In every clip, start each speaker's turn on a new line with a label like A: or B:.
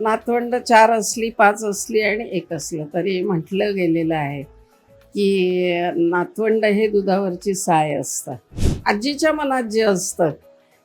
A: नातवंड चार असली पाच असली आणि एक असलं. तरी म्हटलं गेलेलं आहे की नातवंड हे दुधावरची साय असतं आजीच्या मनात जे असतं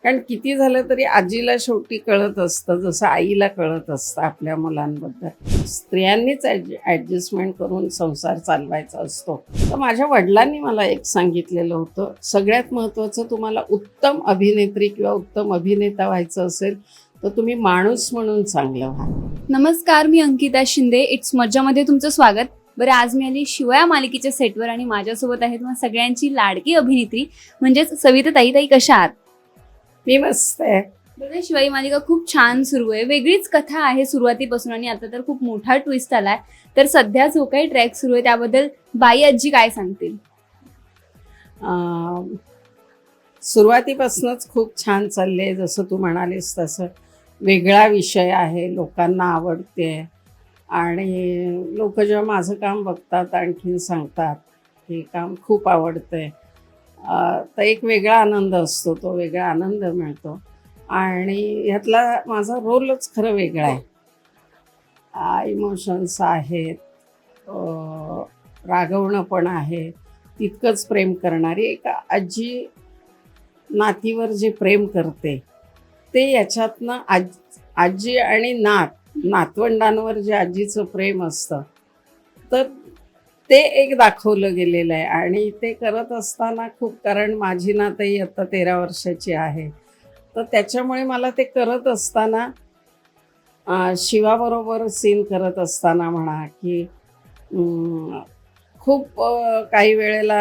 A: कारण किती झालं तरी आजीला शेवटी कळत असतं जसं आईला कळत असतं आपल्या मुलांबद्दल. स्त्रियांनीच ॲडजस्टमेंट करून संसार चालवायचा असतो. तर माझ्या वडिलांनी मला एक सांगितलेलं होतं सगळ्यात महत्त्वाचं तुम्हाला उत्तम अभिनेत्री किंवा उत्तम अभिनेता व्हायचं असेल तर तुम्ही माणूस म्हणून चांगलं व्हा.
B: नमस्कार मी अंकिता शिंदे. इट्स मज्जामध्ये तुमचं स्वागत. बरं आज मी आली शिवया मालिकेच्या सेटवर आणि माझ्यासोबत आहेत मग सगळ्यांची लाडकी अभिनेत्री म्हणजेच सविता ताई. ताई कशा आहात?
A: मी मस्त आहे.
B: बरं शिवाई मालिका खूप छान सुरू आहे. वेगळीच कथा आहे सुरुवातीपासून आणि आता तर खूप मोठा ट्विस्ट आलाय. तर सध्या जो काही ट्रॅक सुरू आहे त्याबद्दल बाई आजी काय सांगतील?
A: अं, सुरुवातीपासूनच खूप छान चालले जसं तू म्हणालीस तसं. वेगळा विषय आहे लोकांना आवडते. आणि लोक जेव्हा माझं काम बघतात आणखीन सांगतात हे काम खूप आवडतं. आहे तर एक वेगळा आनंद असतो तो वेगळा आनंद मिळतो. आणि ह्यातला माझा रोलच खरं वेगळा आहे. इमोशन्स आहेत रागवणं पण आहे. तितकंच प्रेम करणारी एक आजी नातीवर जे प्रेम करते ते याच्यातनं आज आजी आणि नात नातवंडांवर जे आजीचं प्रेम असतं तर ते एक दाखवलं गेलेलं आहे. आणि ते करत असताना खूप कारण माझी नातही आता तेरा वर्षाची आहे. तर त्याच्यामुळे मला ते करत असताना अं, शिवाबरोबर सीन करत असताना म्हणा की अं, खूप अ, काही वेळेला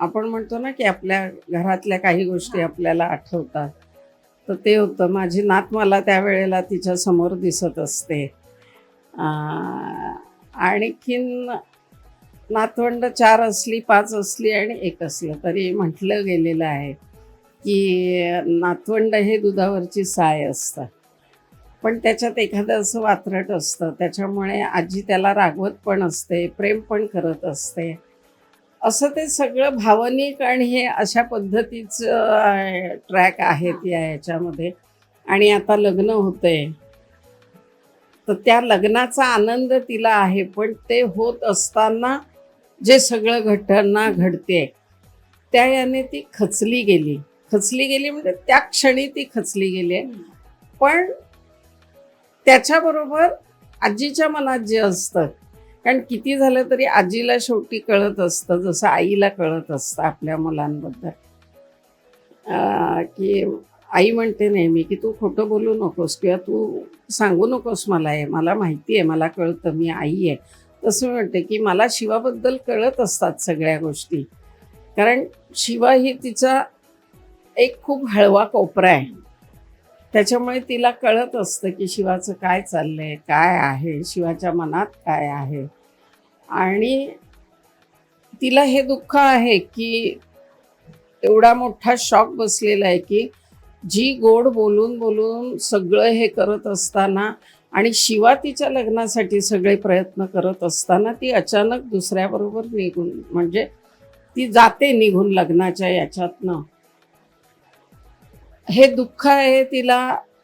A: आपण म्हणतो ना की आपल्या घरातल्या काही गोष्टी आपल्याला आठवतात. तर ते होतं. माझी नात मला त्यावेळेला तिच्यासमोर दिसत असते. आणखीन नातवंड चार असली पाच असली आणि एक असलं तरी म्हटलं गेलेलं आहे की नातवंड हे दुधावरची साय असतं. पण त्याच्यात एखादं असं वात्रट असतं. त्याच्यामुळे आजी त्याला रागवत पण असते प्रेम पण करत असते. असं ते सगळं भावनिक आणि हे अशा पद्धतीचं ट्रॅक आहेत या ह्याच्यामध्ये. आणि आता लग्न होतंय. तर त्या लग्नाचा आनंद तिला आहे पण ते होत असताना जे सगळं घटना घडते त्या याने ती खचली गेली. खचली गेली म्हणजे त्या क्षणी ती खचली गेली. आहे पण त्याच्याबरोबर आजीच्या मनात जे असतं कारण किती झालं तरी आजीला शेवटी कळत असतं जसं आईला कळत असतं आपल्या मुलांबद्दल. की आई म्हणते नेहमी की तू खोटं बोलू नकोस किंवा तू सांगू नकोस मला हे मला माहिती आहे मला कळतं मी आई आहे. तसं म्हणते की मला शिवाबद्दल कळत असतात सगळ्या गोष्टी. कारण शिवा ही तिचा एक खूप हळवा कोपरा आहे. त्याच्यामुळे तिला कळत असतं की शिवाचं काय चाललं आहे काय आहे शिवाच्या मनात काय आहे. आणि तिला हे दुःख आहे की एवढा मोठा शॉक बसलेला आहे की जी गोड बोलून बोलून सगळं हे करत असताना आणि शिवा तिच्या लग्नासाठी सगळे प्रयत्न करत असताना ती अचानक दुसऱ्याबरोबर निघून म्हणजे ती जाते निघून लग्नाच्या याच्यातनं. हे दुःख आहे तिला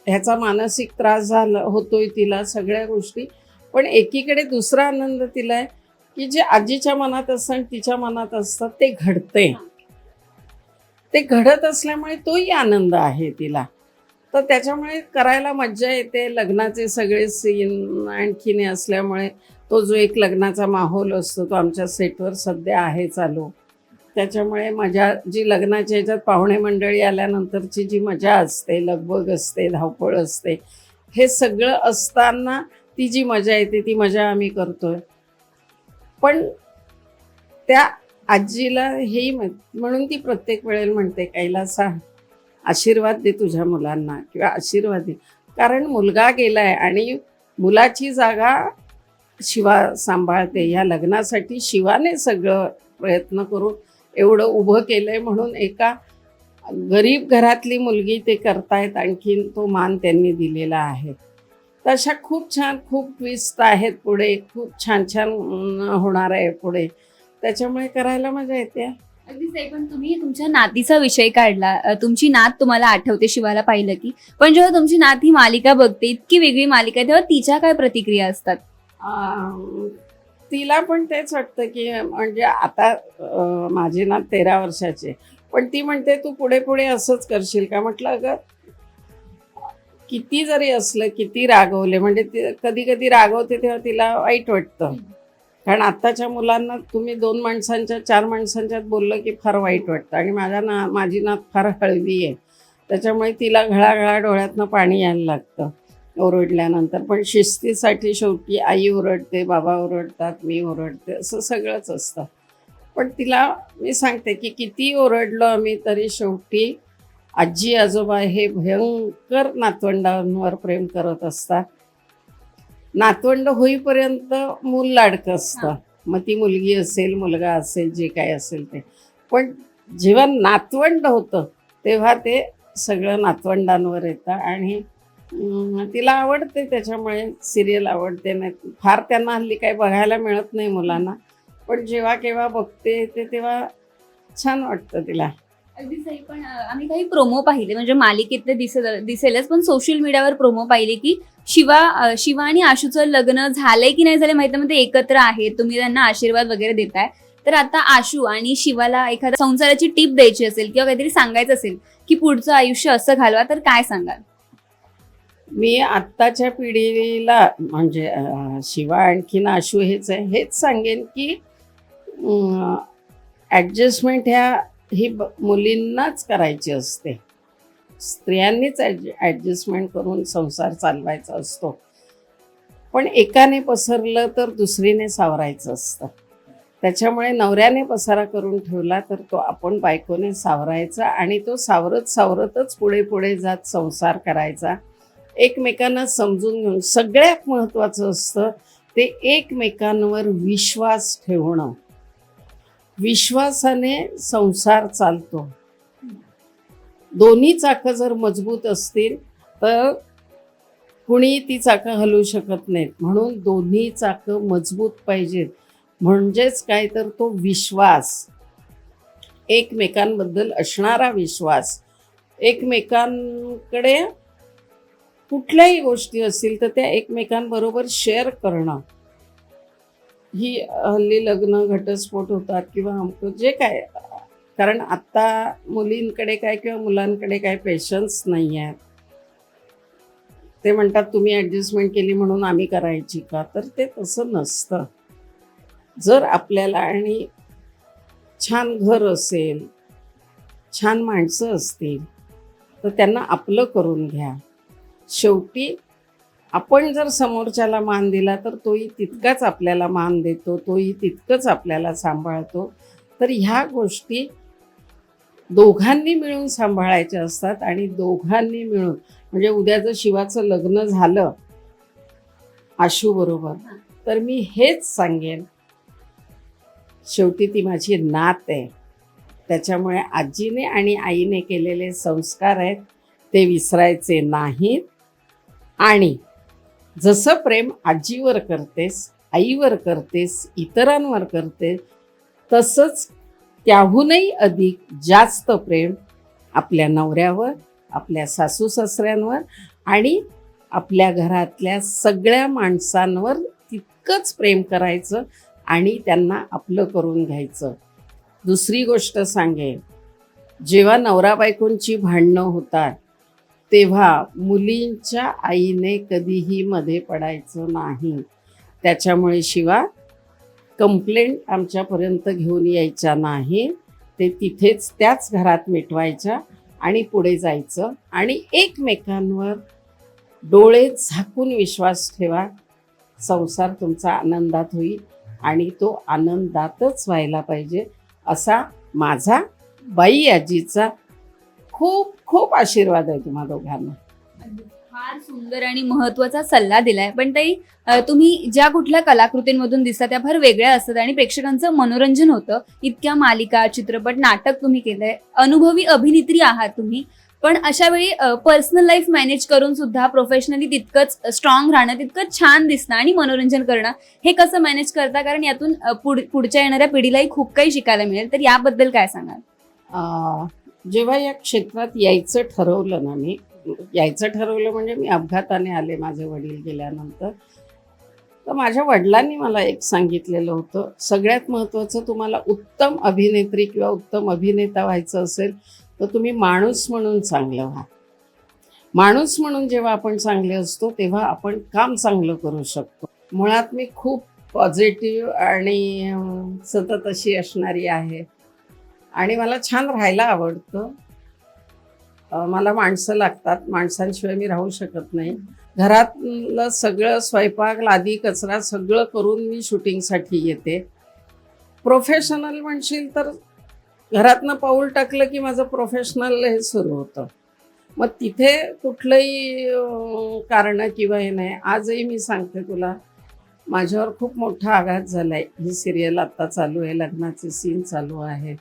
A: ह्याचा मानसिक त्रास झाला होतोय तिला सगळ्या गोष्टी. पण एकीकडे दुसरा आनंद तिला आहे की जे आजीच्या मनात असतं आणि तिच्या मनात असतं ते घडते ते घडत असल्यामुळे तोही आनंद आहे तिला. तर त्याच्यामुळे करायला मज्जा येते लग्नाचे सगळे सीन आणखीने असल्यामुळे तो जो एक लग्नाचा माहोल असतो तो आमच्या सेटवर सध्या आहे चालू. त्याच्यामुळे मजा जी लग्नाच्या ह्याच्यात पाहुणे मंडळी आल्यानंतरची जी मजा असते लगबग असते धावपळ असते हे सगळं असताना ती जी मजा येते ती मजा आम्ही करतोय. पण त्या आजीला हेही म्हणून ती प्रत्येक वेळेला म्हणते कैलासा आशीर्वाद दे तुझ्या मुलांना किंवा आशीर्वाद दे. कारण मुलगा गेलाय आणि मुलाची जागा शिवा सांभाळते. ह्या लग्नासाठी शिवाने सगळं प्रयत्न करून एवढं उभं केलंय म्हणून एका गरीब घरातली मुलगी ते करतायत आणखीन तो मान त्यांनी दिलेला आहे. तर अशा खूप छान खूप ट्विस्ट आहेत पुढे खूप छान छान होणार आहे पुढे. त्याच्यामुळे करायला मजा येते.
B: अगदीच ताई, पण तुम्ही तुमच्या नातीचा विषय काढला. तुमची नात तुम्हाला आठवते शिवाला पाहिलं की. पण जेव्हा तुमची नात ही मालिका बघते इतकी वेगळी मालिका आहे, तेव्हा तिच्या काय प्रतिक्रिया असतात?
A: तिला पण तेच वाटतं की म्हणजे आता अं, माझी ना तेरा वर्षाची. आहे. पण ती म्हणते तू पुढे पुढे असंच करशील का? म्हटलं अगं किती जरी असलं किती रागवले. म्हणजे ती कधी कधी रागवते तेव्हा तिला वाईट वाटतं. कारण आत्ताच्या मुलांना तुम्ही दोन माणसांच्या चार माणसांच्यात बोललं की फार वाईट वाटतं. आणि माझ्या ना माझी नात फार हळवी आहे. त्याच्यामुळे तिला घळाघळा डोळ्यातनं पाणी यायला लागतं. ओरडल्यानंतर. पण शिस्तीसाठी शेवटी आई ओरडते बाबा ओरडतात मी ओरडते असं सगळंच असतं. पण तिला मी सांगते की किती ओरडलो आम्ही तरी शेवटी आजी आजोबा हे भयंकर नातवंडांवर प्रेम करत असतात. नातवंड होईपर्यंत मूल लाडकं असतं. मग ती मुलगी असेल मुलगा असेल जे काय असेल ते. पण जेव्हा नातवंड होतं तेव्हा ते सगळं नातवंडांवर येतं आणि तिला आवडते त्याच्यामुळे सिरियल आवडते. नाही फार त्यांना हल्ली काही बघायला मिळत नाही मुलांना. पण जेव्हा केव्हा बघते ते तेव्हा छान वाटतं तिला.
B: अगदी सही पण आम्ही काही प्रोमो पाहिले. म्हणजे मालिकेतले दिसेल दिसेलच पण सोशल मीडियावर प्रोमो पाहिले की शिवा शिवा आणि आशूचं लग्न झालंय की नाही झालं माहिती नाही, ते एकत्र आहे तुम्ही त्यांना आशीर्वाद वगैरे देताय. तर आता आशू आणि शिवाला एखाद्या संसाराची टीप द्यायची असेल किंवा काहीतरी सांगायचं असेल की पुढचं आयुष्य असं घालवा तर काय सांगाल?
A: मी आत्ताच्या पिढीला म्हणजे शिवा आणखीन आशू हेच आहे हेच सांगेन की ॲडजस्टमेंट ह्या ही ब- मुलींनाच करायची असते. स्त्रियांनीच ॲडजस्टमेंट करून संसार चालवायचा असतो. पण एकाने पसरलं तर दुसरीने सावरायचं असतं. त्याच्यामुळे नवऱ्याने पसारा करून ठेवला तर तो आपण बायकोने सावरायचा आणि तो सावरत सावरतच पुढे पुढे जात संसार करायचा. एकमेकांना समजून घेऊन सगळ्यात महत्त्वाचं असतं ते एकमेकांवर विश्वास ठेवणं. विश्वासाने संसार चालतो. दोन्ही चाकं जर मजबूत असतील तर कुणी ती चाकं हलवू शकत नाहीत. म्हणून दोन्ही चाकं मजबूत पाहिजेत. म्हणजेच काय तर तो विश्वास. एकमेकांबद्दल असणारा विश्वास. एकमेकांकडे कुठल्याही गोष्टी असतील तर त्या एकमेकांबरोबर शेअर करणं. ही हल्ली लग्न घटस्फोट होतात किंवा अमकं जे काय. कारण आत्ता मुलींकडे काय किंवा मुलांकडे काय पेशन्स नाही आहेत ते म्हणतात तुम्ही ॲडजस्टमेंट केली म्हणून आम्ही करायची का? तर ते तसं नसतं. जर आपल्याला आणि छान घर असेल छान माणसं असतील तर त्यांना आपलं करून घ्या. शेवटी आपण जर समोरच्याला मान दिला तर तोही तितकाच आपल्याला मान देतो तोही तितकंच आपल्याला सांभाळतो. तर ह्या गोष्टी दोघांनी मिळून सांभाळायच्या असतात आणि दोघांनी मिळून म्हणजे उद्या जर शिवाचं लग्न झालं आशूबरोबर तर मी हेच सांगेन. शेवटी ती माझी नात आहे. त्याच्यामुळे आजीने आणि आईने केलेले संस्कार आहेत ते विसरायचे नाहीत. आणि जसं प्रेम आजीवर करतेस आईवर करतेस इतरांवर करते तसंच त्याहूनही अधिक जास्त प्रेम आपल्या नवऱ्यावर आपल्या सासू सासऱ्यांवर आणि आपल्या घरातल्या सगळ्या माणसांवर तितकंच प्रेम करायचं आणि त्यांना आपलं करून घ्यायचं. दुसरी गोष्ट सांगेन जेव्हा नवरा बायकोंची भांडणं होतात तेव्हा मुलींच्या आईने कधीही मध्ये पडायचं नाही. त्याच्यामुळे शिवा कंप्लेंट आमच्यापर्यंत घेऊन यायच्या नाही. ते तिथेच त्याच घरात मिटवायच्या आणि पुढे जायचं आणि एकमेकांवर डोळे झाकून विश्वास ठेवा. संसार तुमचा आनंदात होईल आणि तो आनंदातच व्हायला पाहिजे असा माझा बाई आजीचा खूप खूप आशीर्वाद आहे तुम्हा दोघांना.
B: फार सुंदर आणि महत्त्वाचा सल्ला दिलाय. पण ताई तुम्ही ज्या कुठल्या कलाकृतींमधून दिसता त्या फार वेगळ्या असतात आणि प्रेक्षकांचं मनोरंजन होतं. इतक्या मालिका चित्रपट नाटक तुम्ही केलंय. अनुभवी अभिनेत्री आहात तुम्ही. पण अशा वेळी पर्सनल लाईफ मॅनेज करून सुद्धा प्रोफेशनली तितकंच स्ट्रॉंग राहणं तितकंच छान दिसणं आणि मनोरंजन करणं हे कसं मॅनेज करता? कारण यातून पुढच्या येणाऱ्या पिढीलाही खूप काही शिकायला मिळेल. तर याबद्दल काय सांगाल?
A: जेव्हा या क्षेत्रात यायचं ठरवलं ना मी यायचं ठरवलं म्हणजे मी अपघाताने आले माझे वडील गेल्यानंतर. तर माझ्या वडिलांनी मला एक सांगितलेलं होतं सगळ्यात महत्त्वाचं तुम्हाला उत्तम अभिनेत्री किंवा उत्तम अभिनेता व्हायचं असेल तर तुम्ही माणूस म्हणून चांगलं व्हा. माणूस म्हणून जेव्हा आपण चांगले असतो तेव्हा आपण काम चांगलं करू शकतो. मुळात मी खूप पॉझिटिव्ह आणि सतत अशी असणारी आहे. आणि मला छान राहायला आवडतं. मला माणसं लागतात. माणसांशिवाय मी राहू शकत नाही. घरातलं सगळं स्वयंपाक लादी कचरा सगळं करून मी शूटिंगसाठी येते. प्रोफेशनल म्हणशील तर घरातनं पाऊल टाकलं की माझं प्रोफेशनल हे सुरू होतं. मग तिथे कुठलंही कारणं किंवा हे नाही. आजही मी सांगते तुला माझ्यावर खूप मोठा आघात झाला आहे ही सिरियल आत्ता चालू आहे. लग्नाचे सीन चालू आहे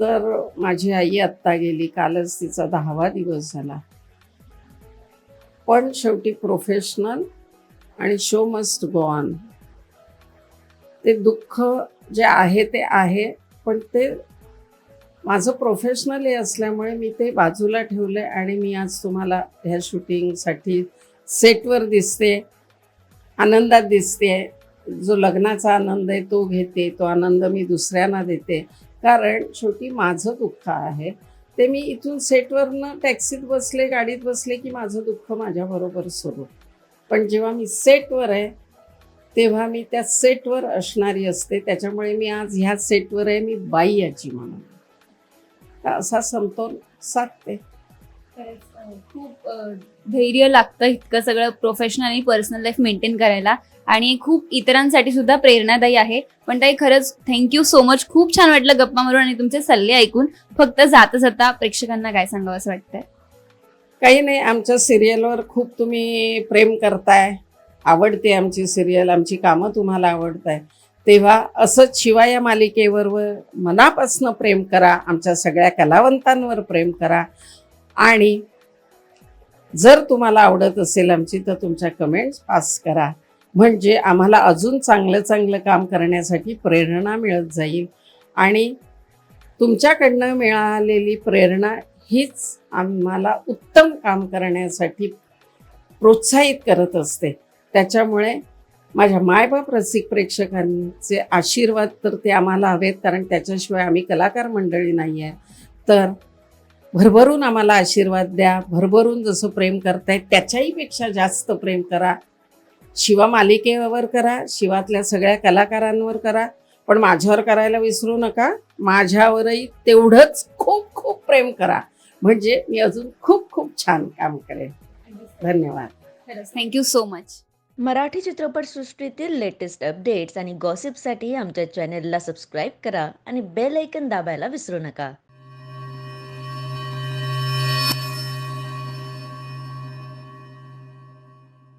A: तर माझी आई आत्ता गेली. कालच तिचा दहावा दिवस झाला. पण शेवटी प्रोफेशनल आणि शो मस्ट गो ऑन ते दुःख जे आहे ते आहे पण ते माझं प्रोफेशनल हे असल्यामुळे मी ते बाजूला ठेवलं आणि मी आज तुम्हाला ह्या शूटिंगसाठी सेटवर दिसते आनंदात दिसते. जो लग्नाचा आनंद आहे तो घेते. तो आनंद मी दुसऱ्यांना देते. कारण शेवटी माझं दुःख आहे. ते मी इथून सेटवरनं टॅक्सीत बसले गाडीत बसले की माझं दुःख माझ्याबरोबर सुरू पण जेव्हा मी सेटवर आहे तेव्हा मी त्या सेटवर असणारी असते. त्याच्यामुळे मी आज ह्या सेटवर आहे मी बाई याची म्हणून. असा समतोल साधते.
B: खूप धैर्य लागतं इतकं सगळं प्रोफेशनल आणि पर्सनल लाईफ मेंटेन करायला. आणि खूप इतरांसाठी सुद्धा प्रेरणादायी आहे. पण ताई खरंच थँक्यू सो मच खूप छान वाटलं गप्पा मारून आणि तुमचे सल्ले ऐकून. फक्त जाता जाता प्रेक्षकांना काय सांगावं असं वाटतंय?
A: काही नाही आमच्या सिरियलवर खूप तुम्ही प्रेम करताय. आवडते आमची सिरियल आमची कामं तुम्हाला आवडत आहे तेव्हा असंच शिवाय या मालिकेवर व मनापासनं प्रेम करा. आमच्या सगळ्या कलावंतांवर प्रेम करा. आणि जर तुम्हाला आवडत असेल आमची तर तुमच्या कमेंट्स पास करा. म्हणजे आम्हाला अजून चांगलं चांगलं काम करण्यासाठी प्रेरणा मिळत जाईल. आणि तुमच्याकडनं मिळालेली प्रेरणा हीच आम्हाला उत्तम काम करण्यासाठी प्रोत्साहित करत असते. त्याच्यामुळे माझ्या मायबाप रसिक प्रेक्षकांचे आशीर्वाद तर ते आम्हाला हवेत कारण त्याच्याशिवाय आम्ही कलाकार मंडळी नाही आहे तर भरभरून आम्हाला आशीर्वाद द्या भरभरून जसं प्रेम करतायत त्याच्याही पेक्षा जास्त प्रेम करा. शिवा मालिकेवर करा शिवातल्या सगळ्या कलाकारांवर करा. पण माझ्यावर करायला विसरू नका. माझ्यावरही तेवढंच खूप खूप प्रेम करा. म्हणजे मी अजून खूप खूप छान काम करेन. धन्यवाद.
B: खरंच. Thank you so much
C: Marathi चित्रपटसृष्टीतील लेटेस्ट अपडेट्स आणि गॉसिपसाठी आमच्या चॅनेलला सबस्क्राईब करा आणि बेल ऐकन दाबायला विसरू नका.